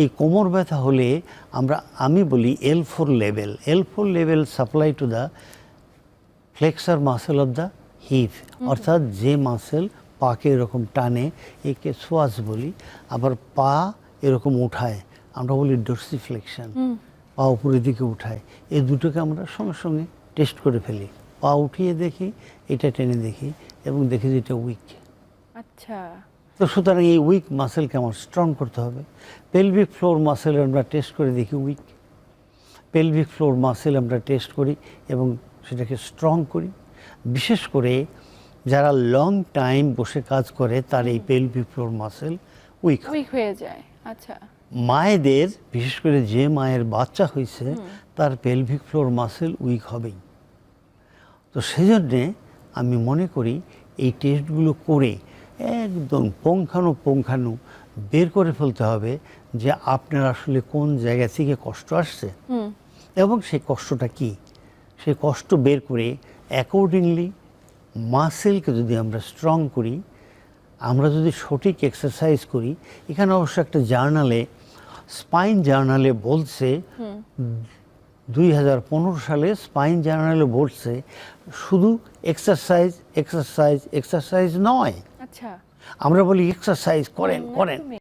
এই কোমর ব্যথা হলে আমরা আমি বলি L four level L four level supply to the flexor muscle of the hip অর্থাৎ যে মাসেল পাকে এরকম টানে একে সোয়াস বলি আবার পা এরকম উঠায় আমরা বলি ডোর্সিফ্লেকশন পা উপরের দিকে উঠায় এই দুটোকে আমরা সঙ্গে সঙ্গে টেস্ট করে ফেলি। পা উঠিয়ে দেখি এটা টেনে দেখি এবং দেখি যে এটা উইক আচ্ছা। তো সুতরাং এই উইক মাসেলকে আমার স্ট্রং করতে হবে। পেলভিক ফ্লোর মাসেল আমরা টেস্ট করে দেখি উইক পেলভিক ফ্লোর মাসেল আমরা টেস্ট করি এবং সেটাকে স্ট্রং করি। বিশেষ করে যারা লং টাইম বসে কাজ করে তার এই pelvic floor muscle weak weak হয়ে যায় আচ্ছা। মায়েদের বিশেষ করে যে মায়ের বাচ্চা হয়েছে তার পেলভিক ফ্লোর মাসেল উইক হবেই। তো সেই জন্যে আমি মনে করি এই টেস্টগুলো করে একদম পঙ্খানু পঙ্খানু বের করে ফেলতে হবে যে আপনার আসলে কোন জায়গা থেকে কষ্ট আসছে। এবং সেই কষ্টটা কি? সেই কষ্ট বের করে অ্যাকর্ডিংলি মাসেলকে যদি আমরা স্ট্রং করি আমরা যদি সঠিক এক্সারসাইজ করি এখানে অবশ্য একটা জার্নালে স্পাইন জার্নালে বলছে দুই হাজার পনেরো সালে স্পাইন জার্নালে বলছে শুধু এক্সারসাইজ এক্সারসাইজ এক্সারসাইজ নয় আচ্ছা আমরা বলি এক্সারসাইজ করেন করেন।